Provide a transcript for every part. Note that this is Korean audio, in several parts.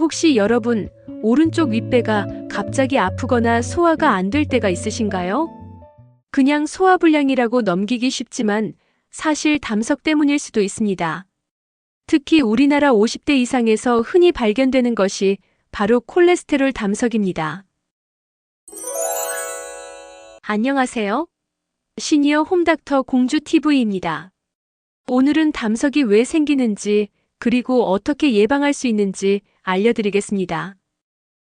혹시 여러분 오른쪽 윗배가 갑자기 아프거나 소화가 안 될 때가 있으신가요? 그냥 소화불량이라고 넘기기 쉽지만 사실 담석 때문일 수도 있습니다. 특히 우리나라 50대 이상에서 흔히 발견되는 것이 바로 콜레스테롤 담석입니다. 안녕하세요. 시니어 홈닥터 공주 TV입니다. 오늘은 담석이 왜 생기는지 그리고 어떻게 예방할 수 있는지 알려드리겠습니다.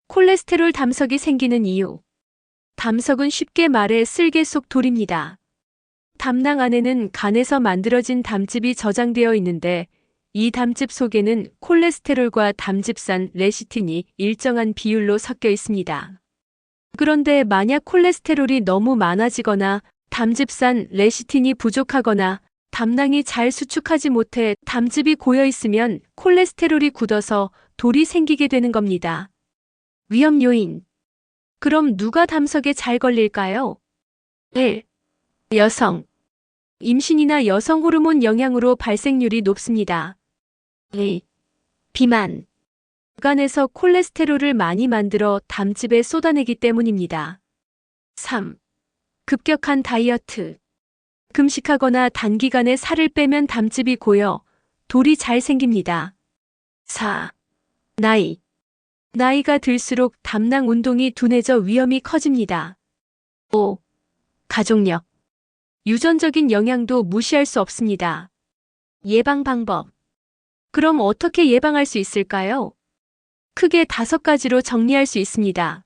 콜레스테롤 담석이 생기는 이유. 담석은 쉽게 말해 쓸개 속 돌입니다. 담낭 안에는 간에서 만들어진 담즙이 저장되어 있는데 이 담즙 속에는 콜레스테롤과 담즙산 레시틴이 일정한 비율로 섞여 있습니다. 그런데 만약 콜레스테롤이 너무 많아지거나 담즙산 레시틴이 부족하거나 담낭이 잘 수축하지 못해 담즙이 고여 있으면 콜레스테롤이 굳어서 돌이 생기게 되는 겁니다. 위험 요인. 그럼 누가 담석에 잘 걸릴까요? 1. 여성. 임신이나 여성 호르몬 영향으로 발생률이 높습니다. 2. 비만. 간에서 콜레스테롤을 많이 만들어 담즙에 쏟아내기 때문입니다. 3. 급격한 다이어트. 금식하거나 단기간에 살을 빼면 담즙이 고여 돌이 잘 생깁니다. 4. 나이. 나이가 들수록 담낭 운동이 둔해져 위험이 커집니다. 5. 가족력. 유전적인 영향도 무시할 수 없습니다. 예방 방법. 그럼 어떻게 예방할 수 있을까요? 크게 다섯 가지로 정리할 수 있습니다.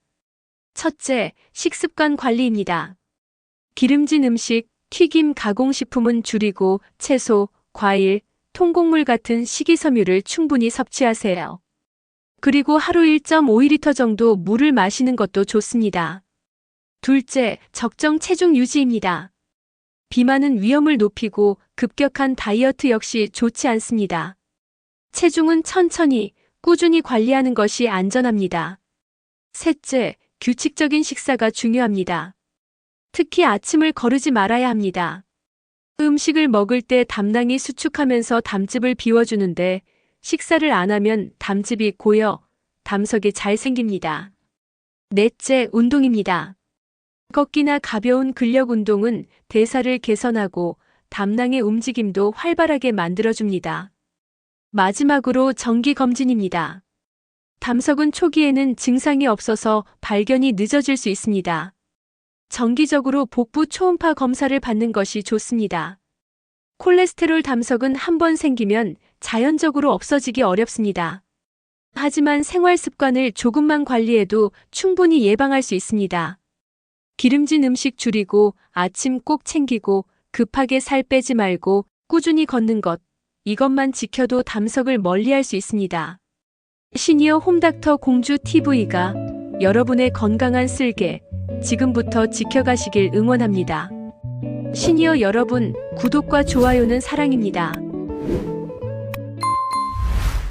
첫째, 식습관 관리입니다. 기름진 음식, 튀김 가공식품은 줄이고 채소, 과일, 통곡물 같은 식이섬유를 충분히 섭취하세요. 그리고 하루 1.5리터 정도 물을 마시는 것도 좋습니다. 둘째, 적정 체중 유지입니다. 비만은 위험을 높이고 급격한 다이어트 역시 좋지 않습니다. 체중은 천천히, 꾸준히 관리하는 것이 안전합니다. 셋째, 규칙적인 식사가 중요합니다. 특히 아침을 거르지 말아야 합니다. 음식을 먹을 때 담낭이 수축하면서 담즙을 비워주는데 식사를 안 하면 담즙이 고여 담석이 잘 생깁니다. 넷째, 운동입니다. 걷기나 가벼운 근력 운동은 대사를 개선하고 담낭의 움직임도 활발하게 만들어줍니다. 마지막으로 정기 검진입니다. 담석은 초기에는 증상이 없어서 발견이 늦어질 수 있습니다. 정기적으로 복부 초음파 검사를 받는 것이 좋습니다. 콜레스테롤 담석은 한 번 생기면 자연적으로 없어지기 어렵습니다. 하지만 생활 습관을 조금만 관리해도 충분히 예방할 수 있습니다. 기름진 음식 줄이고 아침 꼭 챙기고 급하게 살 빼지 말고 꾸준히 걷는 것. 이것만 지켜도 담석을 멀리할 수 있습니다. 시니어 홈닥터 공주 TV가 여러분의 건강한 쓸개 지금부터 지켜가시길 응원합니다. 시니어 여러분, 구독과 좋아요는 사랑입니다.